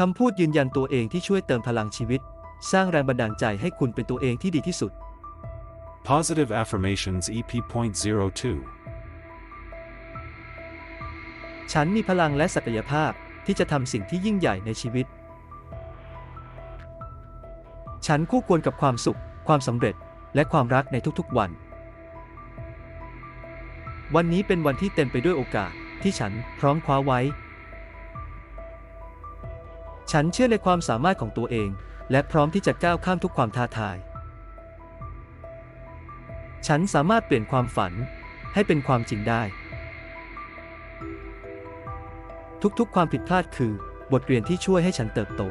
คำพูดยืนยันตัวเองที่ช่วยเติมพลังชีวิต สร้างแรงบันดาลใจให้คุณเป็นตัวเองที่ดีที่สุด Positive Affirmations E EP.02 ฉันมีพลังและศักยภาพที่จะทำสิ่งที่ยิ่งใหญ่ในชีวิต ฉันคู่ควรกับความสุข ความสำเร็จ และความรักในทุกๆวัน วันนี้เป็นวันที่เต็มไปด้วยโอกาสที่ฉันพร้อมคว้าไว้ ฉันเชื่อในความสามารถของตัวเอง และพร้อมที่จะก้าวข้ามทุกความท้าทาย ฉันสามารถเปลี่ยนความฝันให้เป็นความจริงได้ ทุกๆ ความผิดพลาดคือบทเรียนที่ช่วยให้ฉันเติบโต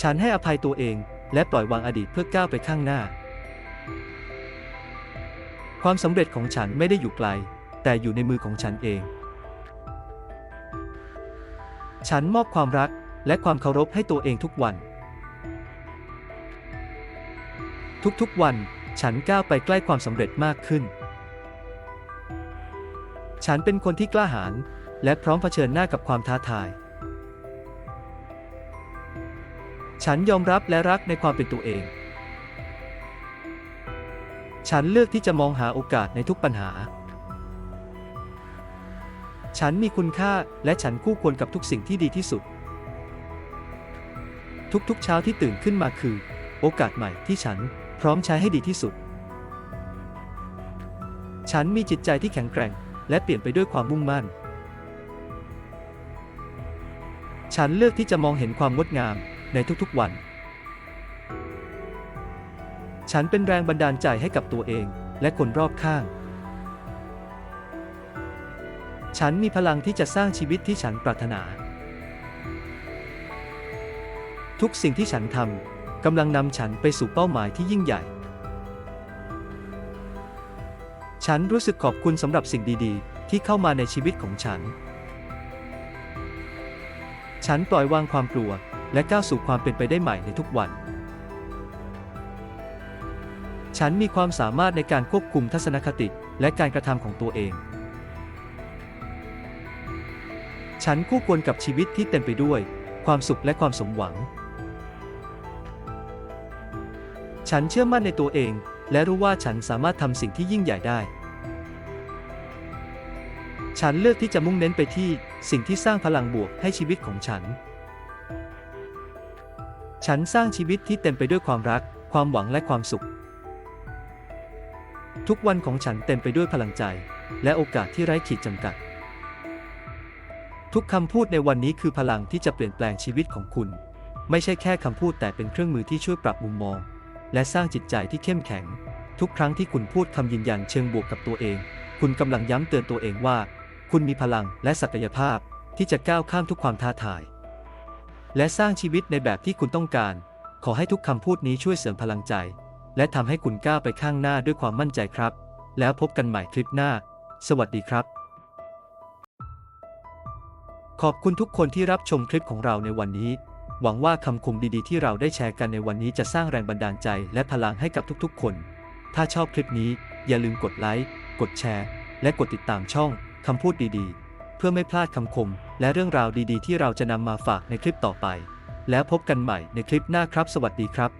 ฉันให้อภัยตัวเองและปล่อยวางอดีตเพื่อก้าวไปข้างหน้า ความสำเร็จของฉันไม่ได้อยู่ไกล แต่อยู่ในมือของฉันเอง ฉันมอบความรักและความเคารพให้ตัวเองทุกวัน ทุกๆวัน ฉันก้าวไปใกล้ความสำเร็จมากขึ้น ฉันเป็นคนที่กล้าหาญและพร้อมเผชิญหน้ากับความท้าทาย ฉันยอมรับและรักในความเป็นตัวเอง ฉันเลือกที่จะมองหาโอกาสในทุกปัญหา ฉันมีคุณค่าและฉันคู่ควรกับทุกสิ่งที่ดีที่สุด ทุกๆเช้าที่ตื่นขึ้นมาคือ โอกาสใหม่ที่ฉันพร้อมใช้ให้ดีที่สุด ฉันมีจิตใจที่แข็งแกร่ง และเปลี่ยนไปด้วยความมุ่งมั่น ฉันเลือกที่จะมองเห็นความงดงามในทุกๆวัน ฉันเป็นแรงบันดาลใจให้กับตัวเองและคนรอบข้าง ฉันมีพลังที่จะสร้างชีวิตที่ฉันปรารถนา ทุกสิ่งที่ฉันทำกำลังนำฉันไปสู่เป้าหมายที่ยิ่งใหญ่ ฉันรู้สึกขอบคุณสำหรับสิ่งดีๆ ที่เข้ามาในชีวิตของฉัน ฉันปล่อยวางความกลัวและก้าวสู่ความเป็นไปได้ใหม่ในทุกวัน ฉันมีความสามารถในการควบคุมทัศนคติและการกระทำของตัวเอง ฉันคู่ควรกับชีวิตที่เต็มไปด้วย ความสุขและความสมหวัง ฉันเชื่อมั่นในตัวเอง และรู้ว่าฉันสามารถทำสิ่งที่ยิ่งใหญ่ได้ ฉันเลือกที่จะมุ่งเน้นไปที่สิ่งที่สร้างพลังบวกให้ชีวิตของฉัน ฉันสร้างชีวิตที่เต็มไปด้วยความรัก ความหวังและความสุข ทุกวันของฉันเต็มไปด้วยพลังใจ และโอกาสที่ไร้ขีดจำกัด ทุกคำพูดในวันนี้คือพลังที่จะเปลี่ยนแปลงชีวิตของคุณ ไม่ใช่แค่คำพูดแต่เป็นเครื่องมือที่ช่วยปรับมุมมอง และสร้างจิตใจที่เข้มแข็ง ทุกครั้งที่คุณพูดคำยืนยันเชิงบวกกับตัวเอง คุณกำลังย้ำเตือนตัวเองว่า คุณมีพลังและศักยภาพที่จะก้าวข้ามทุกความท้าทาย และสร้างชีวิตในแบบที่คุณต้องการ ขอให้ทุกคำพูดนี้ช่วยเสริมพลังใจ และทำให้คุณก้าวไปข้างหน้าด้วยความมั่นใจครับ แล้วพบกันใหม่คลิปหน้า สวัสดีครับ ขอบคุณทุกคนที่รับชมคลิปของเราในวันนี้ หวังว่าคำคมดีๆ ที่เราได้แชร์กันในวันนี้จะสร้างแรงบันดาลใจและพลังให้กับทุกๆ คน ถ้าชอบคลิปนี้อย่าลืมกดไลค์ กดแชร์ และกดติดตามช่องคำพูดดีๆ เพื่อไม่พลาดคำคม และเรื่องราวดีๆ ที่เราจะนำมาฝากในคลิปต่อไป แล้วพบกันใหม่ในคลิปหน้าครับ สวัสดีครับ